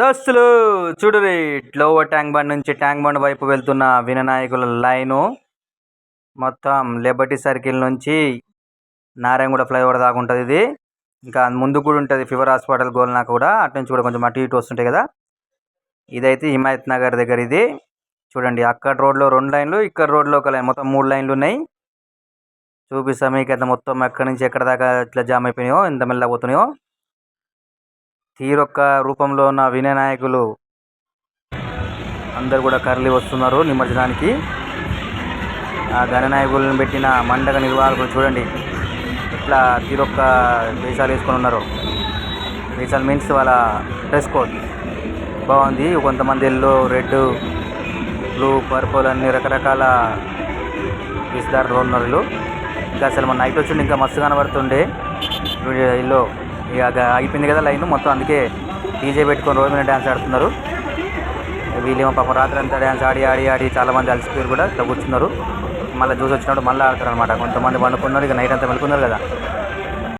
దస్తులు. చూడరి lower tank bund నుంచి tank bund వైపు వెళ్తున్న విననాయకుల లైను. మొత్తం లిబర్టీ సర్కిల్ నుంచి నారాయణగూడ ఫ్లైఓవర్ దాకా ఉంటుంది ఇది. ఇంకా ముందు కూడా ఉంటుంది ఫీవర్ హాస్పిటల్ గోల్నా కూడా. అటు నుంచి కూడా కొంచెం అటు ఇటు వస్తుంటాయి కదా. ఇదైతే హిమాయత్ నగర్ దగ్గర ఇది. చూడండి అక్కడ రోడ్లో రెండు లైన్లు ఇక్కడ రోడ్లో ఒక లైన్. మొత్తం మూడు లైన్లు ఉన్నాయి. చూపిస్తాము మీకు అయితే మొత్తం ఎక్కడి నుంచి ఎక్కడ దాకా ఇట్లా జామ్ అయిపోయినాయో ఎంత మెల్లగా పోతున్నాయో. తీరొక్క రూపంలో ఉన్న వినయనాయకులు అందరు కూడా కరలి వస్తున్నారు నిమజ్జనానికి. ఆ గణనాయకులను పెట్టిన మండగ నిర్వాహకులు చూడండి. ఇట్లా తీరొక్క వేషాలు వేసుకొని ఉన్నారు. వేషాలు మీన్స్ వాళ్ళ డ్రెస్ కోడ్. బాగుంది. కొంతమంది ఎల్లో రెడ్ బ్లూ పర్పుల్ అన్ని రకరకాల వేషధారులు ఉన్నారు ఇంకా అసలు మన నైట్ వచ్చిండి ఇంకా మస్తు కనబడుతుండే. ఇల్లు. ఇక అయిపోయింది కదా లైన్ మొత్తం అందుకే డీజే పెట్టుకొని రోజు మీద డ్యాన్స్ ఆడుతున్నారు. వీళ్ళేమో పాపం రాత్రి అంతా డ్యాన్స్ ఆడి ఆడి ఆడి చాలా మంది అలసిపోయారు కూడా ఇట్లా కూర్చున్నారు. మళ్ళీ చూసి వచ్చినప్పుడు మళ్ళీ ఆడతారు అనమాట కొంతమంది పండుకున్నారు ఇక నైట్ అంతా మెలుకున్నారు కదా.